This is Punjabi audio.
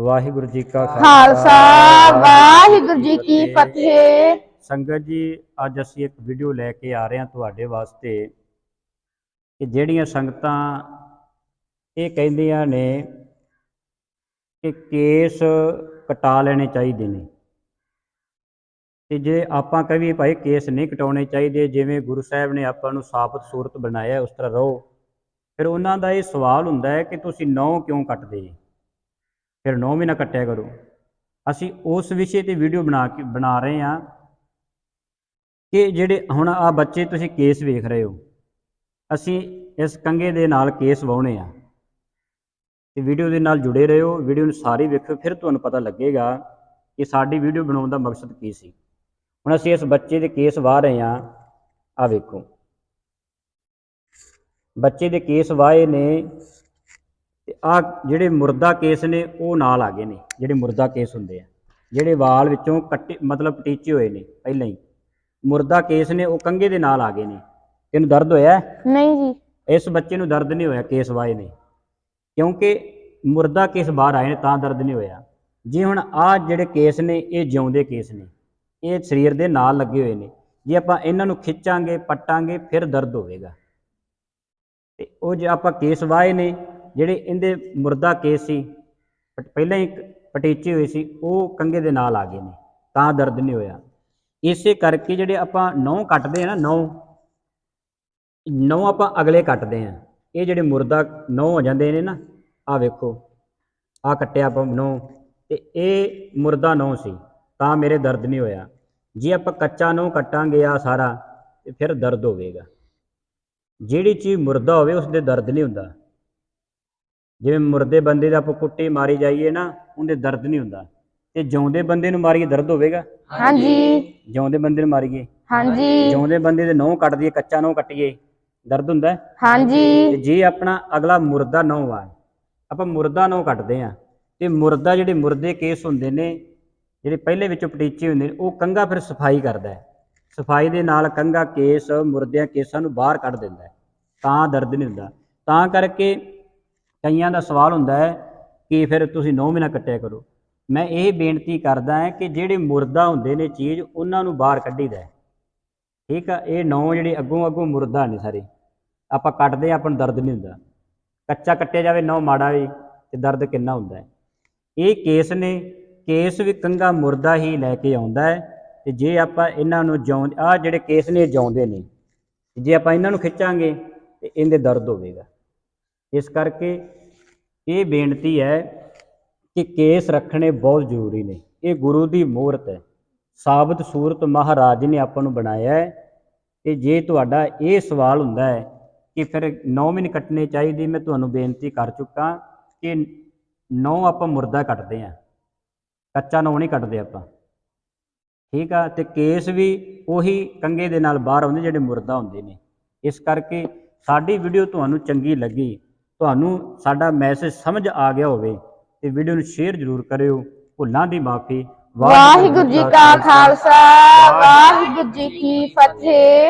ਵਾਹਿਗੁਰੂ ਜੀ ਕਾ ਖਾਲਸਾ। ਵਾਹਿਗੁਰੂ ਜੀ ਕੀ ਫਤਿਹ। ਸੰਗਤ ਜੀ ਅੱਜ ਅਸੀਂ ਇੱਕ ਵੀਡੀਓ ਲੈ ਕੇ ਆ ਰਹੇ ਹਾਂ ਤੁਹਾਡੇ ਵਾਸਤੇ ਕਿ ਜਿਹੜੀਆਂ ਸੰਗਤਾਂ ਇਹ ਕਹਿੰਦੀਆਂ ਨੇ ਕਿ ਕੇਸ ਕਟਾ ਲੈਣੇ ਚਾਹੀਦੇ ਨੇ। ਤੇ ਜੇ ਆਪਾਂ ਕਹੀ ਭਾਈ ਕੇਸ ਨਹੀਂ ਕਟਾਉਣੇ ਚਾਹੀਦੇ ਜਿਵੇਂ ਗੁਰੂ ਸਾਹਿਬ ਨੇ ਆਪਾਂ ਨੂੰ ਸਾਬਤ ਸੂਰਤ ਬਣਾਇਆ ਉਸ ਤਰ੍ਹਾਂ ਰਹੋ। ਫਿਰ ਉਹਨਾਂ ਦਾ ਇਹ ਸਵਾਲ ਹੁੰਦਾ ਹੈ ਕਿ ਤੁਸੀਂ ਨੌ ਕਿਉਂ ਕੱਟਦੇ? ਜੀ ਫਿਰ ਨੌ ਵੀ ਕੱਟਿਆ ਕਰੋ। ਅਸੀਂ ਉਸ ਵਿਸ਼ੇ ਤੇ ਵੀਡੀਓ ਬਣਾ ਕੇ, ਬਣਾ ਰਹੇ ਹਾਂ ਕਿ ਜਿਹੜੇ ਹੁਣ ਆ ਬੱਚੇ ਤੁਸੀਂ ਕੇਸ ਵੇਖ ਰਹੇ ਹੋ। ਅਸੀਂ ਇਸ ਕੰਗੇ ਦੇ ਨਾਲ ਕੇਸ ਵਾਉਣੇ ਆ ਤੇ ਵੀਡੀਓ ਦੇ ਨਾਲ ਜੁੜੇ ਰਹੋ ਵੀਡੀਓ ਨੂੰ ਸਾਰੀ ਵੇਖੋ, ਫਿਰ ਤੁਹਾਨੂੰ ਪਤਾ ਲੱਗੇਗਾ ਕਿ ਸਾਡੀ ਵੀਡੀਓ ਬਣਾਉਣ ਦਾ ਮਕਸਦ ਕੀ ਸੀ। ਹੁਣ ਅਸੀਂ ਇਸ ਬੱਚੇ ਦੇ ਕੇਸ ਵਾਹ ਰਹੇ ਹਾਂ। ਆ ਵੇਖੋ। ਬੱਚੇ ਦੇ ਕੇਸ ਵਾਏ ਨੇ ਤੇ ਆ ਜਿਹੜੇ ਮੁਰਦਾ ਕੇਸ ਨੇ ਉਹ ਨਾਲ ਆ ਗਏ ਨੇ ਜਿਹੜੇ ਮੁਰਦਾ ਕੇਸ ਹੁੰਦੇ ਆ। ਜਿਹੜੇ ਵਾਲ ਵਿੱਚੋਂ ਕੱਟੇ ਮਤਲਬ ਪਟੀਚੇ ਹੋਏ ਨੇ ਪਹਿਲਾਂ ਹੀ। ਮੁਰਦਾ ਕੇਸ ਨੇ ਉਹ ਕੰਗੇ ਦੇ ਨਾਲ ਆ ਗਏ ਨੇ। ਤੈਨੂੰ ਦਰਦ ਹੋਇਆ? ਨਹੀਂ ਜੀ। ਇਸ ਬੱਚੇ ਨੂੰ ਦਰਦ ਨਹੀਂ ਹੋਇਆ ਕੇਸ ਵਾਏ ਨੇ। ਕਿਉਂਕਿ ਮੁਰਦਾ ਕੇਸ ਬਾਹਰ ਆਏ ਨੇ ਤਾਂ ਦਰਦ ਨਹੀਂ ਹੋਇਆ। ਜੇ ਹੁਣ ਆ ਜਿਹੜੇ ਕੇਸ ਨੇ ਇਹ ਜਿਉਂਦੇ ਕੇਸ ਨੇ ਇਹ ਸਰੀਰ ਦੇ ਨਾਲ ਲੱਗੇ ਹੋਏ ਨੇ। ਜੇ ਆਪਾਂ ਇਹਨਾਂ ਨੂੰ ਖਿੱਚਾਂਗੇ ਪੱਟਾਂਗੇ ਫਿਰ ਦਰਦ ਹੋਵੇਗਾ। ਤੇ ਉਹ ਜੇ ਆਪਾਂ ਕੇਸ ਵਾਏ ਨੇ ਜਿਹੜੇ ਇਹਦੇ ਮੁਰਦਾ ਕੇਸ ਸੀ ਪ- ਪਹਿਲਾਂ ਹੀ ਪਟੀਚੇ ਹੋਏ ਸੀ, ਉਹ ਕੰਗੇ ਦੇ ਨਾਲ ਆ ਗਏ ਨੇ, ਤਾਂ ਦਰਦ ਨਹੀਂ ਹੋਇਆ। ਇਸੇ ਕਰਕੇ ਜਿਹੜੇ ਆਪਾਂ ਨਹੁੰ ਕੱਟਦੇ ਆ ਨਾ, ਨਹੁੰ ਨਹੁੰ ਆਪਾਂ ਅਗਲੇ ਕੱਟਦੇ ਆ। ਇਹ ਜਿਹੜੇ ਮੁਰਦਾ ਨਹੁੰ ਹੋ ਜਾਂਦੇ ਨੇ ਨਾ ਆ ਵੇਖੋ ਆ ਕੱਟਿਆ ਆਪਾਂ ਨਹੁੰ, ਤੇ ਇਹ ਮੁਰਦਾ ਨਹੁੰ ਸੀ, ਤਾਂ ਮੇਰੇ ਦਰਦ ਨਹੀਂ ਹੋਇਆ। ਜੇ ਆਪਾਂ ਕੱਚਾ ਨਹੁੰ ਕੱਟਾਂਗੇ ਆ ਸਾਰਾ, ਤੇ ਫਿਰ ਦਰਦ ਹੋਵੇਗਾ। ਜਿਹੜੀ ਚੀਜ਼ ਮੁਰਦਾ ਹੋਵੇ ਉਸ ਦੇ ਦਰਦ ਨਹੀਂ ਹੁੰਦਾ। ਜਿਵੇਂ ਮੁਰਦੇ ਬੰਦੇ ਦਾ ਆਪਾਂ ਕੁੱਟੀ ਮਾਰੀ ਜਾਈਏ ਨਾ ਉਹਦੇ ਦਰਦ ਨਹੀਂ ਹੁੰਦਾ। ਤੇ ਜਿਉਂਦੇ ਬੰਦੇ ਨੂੰ ਮਾਰੀਏ ਦਰਦ ਹੋਵੇਗਾ? ਹਾਂਜੀ। ਜਿਉਂਦੇ ਬੰਦੇ ਨੂੰ ਮਾਰੀਏ। ਹਾਂਜੀ। ਜਿਉਂਦੇ ਬੰਦੇ ਦੇ ਨਹੁੰ ਕੱਟ ਦਈਏ ਕੱਚਾ ਨਹੁੰ ਕੱਟੀਏ ਦਰਦ ਹੁੰਦਾ? ਹੈ? ਹਾਂਜੀ। ਤੇ ਜੇ ਆਪਣਾ ਅਗਲਾ ਮੁਰਦਾ ਨਹੁੰ ਆ ਆਪਾਂ ਮੁਰਦਾ ਨਹੁੰ ਕੱਟਦੇ ਆ ਤੇ ਮੁਰਦਾ ਜਿਹੜੇ ਮੁਰਦੇ ਕੇਸ ਹੁੰਦੇ ਨੇ ਜਿਹੜੇ ਪਹਿਲੇ ਵਿੱਚੋਂ ਪਟੀਚੇ ਹੁੰਦੇ ਨੇ ਉਹ ਕੰਗਾ ਫਿਰ ਸਫ਼ਾਈ ਕਰਦਾ ਹੈ। ਸਫ਼ਾਈ ਦੇ ਨਾਲ ਕੰਗਾ ਕੇਸ ਮੁਰਦਿਆਂ ਕੇਸਾਂ ਨੂੰ ਬਾਹਰ ਕੱਢ ਦਿੰਦਾ ਹੈ। ਤਾਂ ਦਰਦ ਨਹੀਂ ਹੁੰਦਾ। ਤਾਂ ਕਰਕੇ ਕਈਆਂ ਦਾ ਸਵਾਲ ਹੁੰਦਾ ਹੈ ਕਿ ਫਿਰ ਤੁਸੀਂ 9 ਮਹੀਨਾ ਕੱਟਿਆ ਕਰੋ। ਮੈਂ ਇਹ ਬੇਨਤੀ ਕਰਦਾ ਹਾਂ ਕਿ ਜਿਹੜੇ ਮੁਰਦਾ ਹੁੰਦੇ ਨੇ ਚੀਜ਼, ਉਹਨਾਂ ਨੂੰ ਬਾਹਰ ਕੱਢੀਦਾ ਹੈ। ਠੀਕ ਆ, ਇਹ ਨੌ ਜਿਹੜੇ ਅੱਗੋਂ ਅੱਗੋਂ ਮੁਰਦਾ ਨੇ ਸਾਰੇ। ਆਪਾਂ ਕੱਟਦੇ ਆਪਾਂ ਨੂੰ ਦਰਦ ਨਹੀਂ ਹੁੰਦਾ। ਕੱਚਾ ਕੱਟਿਆ ਜਾਵੇ, ਨੌ ਮਾੜਾ ਵੀ, ਤੇ ਦਰਦ ਕਿੰਨਾ ਹੁੰਦਾ ਹੈ। ਇਹ ਕੇਸ ਨੇ, ਕੇਸ ਵੀ ਕੰਗਾ ਮੁਰਦਾ ਹੀ ਲੈ ਕੇ ਆਉਂਦਾ ਹੈ। ਤੇ ਜੇ ਆਪਾਂ ਇਹਨਾਂ ਨੂੰ ਜਿਉਂ ਆ ਜਿਹੜੇ ਕੇਸ ਨੇ ਜਿਉਂਦੇ ਨੇ। ਜੇ ਆਪਾਂ ਇਹਨਾਂ ਨੂੰ ਖਿੱਚਾਂਗੇ, ਤੇ ਇਹਦੇ ਦਰਦ ਹੋਵੇਗਾ। ਇਸ ਕਰਕੇ ਇਹ ਬੇਨਤੀ ਹੈ ਕਿ ਕੇਸ ਰੱਖਣੇ ਬਹੁਤ ਜ਼ਰੂਰੀ ਨੇ। ਇਹ ਗੁਰੂ ਦੀ ਮੂਰਤ ਹੈ। ਸਾਬਤ ਸੂਰਤ ਮਹਾਰਾਜ ਨੇ ਆਪਾਂ ਨੂੰ ਬਣਾਇਆ ਹੈ। ਤੇ ਜੇ ਤੁਹਾਡਾ ਇਹ ਸਵਾਲ ਹੁੰਦਾ ਹੈ ਕਿ ਫਿਰ 9 ਮਹੀਨੇ ਕੱਟਣੇ ਚਾਹੀਦੇ, ਮੈਂ ਤੁਹਾਨੂੰ ਬੇਨਤੀ ਕਰ ਚੁੱਕਾ ਕਿ 9 ਆਪਾਂ ਮੁਰਦਾ ਕੱਟਦੇ ਆ ਕੱਚਾ ਨੌ ਨਹੀਂ ਕੱਟਦੇ ਆਪਾਂ। ਠੀਕ ਆ? ਤੇ ਕੇਸ ਵੀ ਉਹੀ ਕੰਗੇ ਦੇ ਨਾਲ ਬਾਹਰ ਆਉਂਦੇ ਜਿਹੜੇ ਮੁਰਦਾ ਹੁੰਦੇ ਨੇ। ਇਸ ਕਰਕੇ ਸਾਡੀ ਵੀਡੀਓ ਤੁਹਾਨੂੰ ਚੰਗੀ ਲੱਗੀ। ਤੁਹਾਨੂੰ ਸਾਡਾ ਮੈਸੇਜ ਸਮਝ ਆ ਗਿਆ ਹੋਵੇ ਤੇ ਵੀਡੀਓ ਨੂੰ ਸ਼ੇਅਰ ਜ਼ਰੂਰ ਕਰਿਓ। ਭੁੱਲਾਂ ਦੀ ਮਾਫੀ। ਵਾਹਿਗੁਰੂ ਜੀ ਕਾ ਖਾਲਸਾ ਵਾਹਿਗੁਰੂ ਜੀ ਕੀ ਫਤਿਹ।